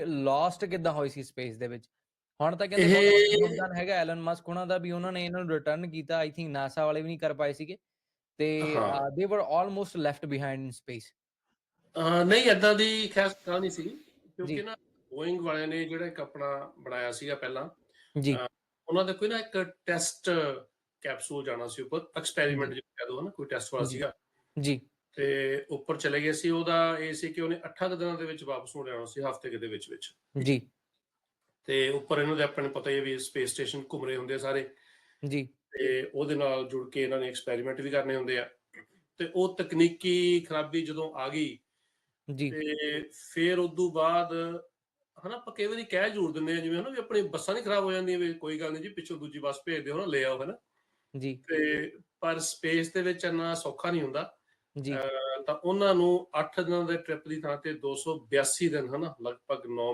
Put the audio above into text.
Last ਕਿੱਦਾਂ ਹੋਈ ਸੀ space ਦੇ ਵਿੱਚ? ਹੁਣ ਤਾਂ ਕਹਿੰਦੇ ਬਹੁਤ ਯੋਗਦਾਨ ਹੈਗਾ ਐਲਨ ਮਸਕ ਉਹਨਾਂ ਦਾ ਵੀ ਉਹਨਾਂ ਨੇ ਇਹਨਾਂ ਨੂੰ ਰਿਟਰਨ ਕੀਤਾ ਆਈ ਥਿੰਕ ਨਾਸਾ ਵਾਲੇ ਵੀ ਨਹੀਂ ਕਰ ਪਾਏ ਸੀਗੇ। ਤੇ। They were almost left behind in space ਨਹੀਂ ਏਦਾਂ ਦੀ ਗੱਲ ਨਹੀਂ ਸੀ। ਕਿਉਂਕਿ ਨਾ ਬੋਇੰਗ ਵਾਲਿਆਂ ਨੇ ਜਿਹੜਾ ਇੱਕ ਆਪਣਾ ਬਣਾਇਆ ਸੀਗਾ ਪਹਿਲਾਂ ਜੀ। ਉਹਨਾਂ ਦਾ ਕੋਈ ਨਾ ਇੱਕ ਟੈਸਟ ਕੈਪਸੂਲ ਜਾਣਾ ਸੀ ਉੱਪਰ ਐਕਸਪੈਰੀਮੈਂਟ ਜਿਹਾ ਕਹਿ ਦੋ ਨਾ ਕੋਈ ਟੈਸਟ ਵਾਲਾ। ਸੀਗਾ। ਜੀ। ਤੇ ਉੱਪਰ ਚਲੇ ਗਏ ਸੀ ਉਹਦਾ ਇਹ ਸੀ ਕਿ ਉਹਨੇ 8 ਦਿਨਾਂ ਦੇ ਵਿੱਚ ਵਾਪਸ ਮੁੜ ਆਉਣਾ ਸੀ ਹਫ਼ਤੇ ਦੇ ਵਿੱਚ ਵਿੱਚ। ਜੀ। ਤੇ ਉੱਪਰ ਇਹਨਾਂ ਦੇ ਆਪਣੇ ਪਤਾ ਹੀ ਹੈ ਵੀ ਸਪੇਸ ਸਟੇਸ਼ਨ ਘੁੰਮ ਰਹੇ ਹੁੰਦੇ ਸਾਰੇ। ਜੀ। ਤੇ ਉਹਦੇ ਨਾਲ ਜੁੜ ਕੇ ਇਹਨਾਂ ਨੇ ਐਕਸਪੈਰੀਮੈਂਟ ਵੀ ਕਰਨੇ ਹੁੰਦੇ ਆ। ਤੇ ਉਹ ਤਕਨੀਕੀ ਖਰਾਬੀ ਜਦੋਂ ਆ ਗਈ ਜੀ। ਤੇ ਫਿਰ ਉਦੋਂ ਬਾਅਦ ਹਨਾ ਆਪਾਂ ਕਈ ਵਾਰੀ ਕਹਿ ਜੂੜ ਦਿੰਦੇ ਆ ਜਿਵੇਂ ਹਨਾ ਵੀ ਆਪਣੀ ਬੱਸਾਂ ਨਹੀਂ ਖਰਾਬ ਹੋ ਜਾਂਦੀਆਂ ਵੀ ਕੋਈ ਗੱਲ ਨਹੀਂ ਜੀ ਪਿੱਛੋਂ ਦੂਜੀ ਬੱਸ ਭੇਜ ਦਿਓ ਨਾ ਲੈ ਆਓ ਹਨਾ। ਜੀ। ਤੇ ਪਰ ਸਪੇਸ ਦੇ ਵਿੱਚ ਇੰਨਾ ਸੌਖਾ ਨਹੀਂ ਹੁੰਦਾ। ਜੀ। ਤਾਂ ਉਹਨਾਂ ਨੂੰ 8 ਦਿਨਾਂ ਦੇ ਟ੍ਰਿਪ ਦੀ ਥਾਂ ਤੇ 282 ਦਿਨ ਹਨਾ, ਲਗਭਗ 9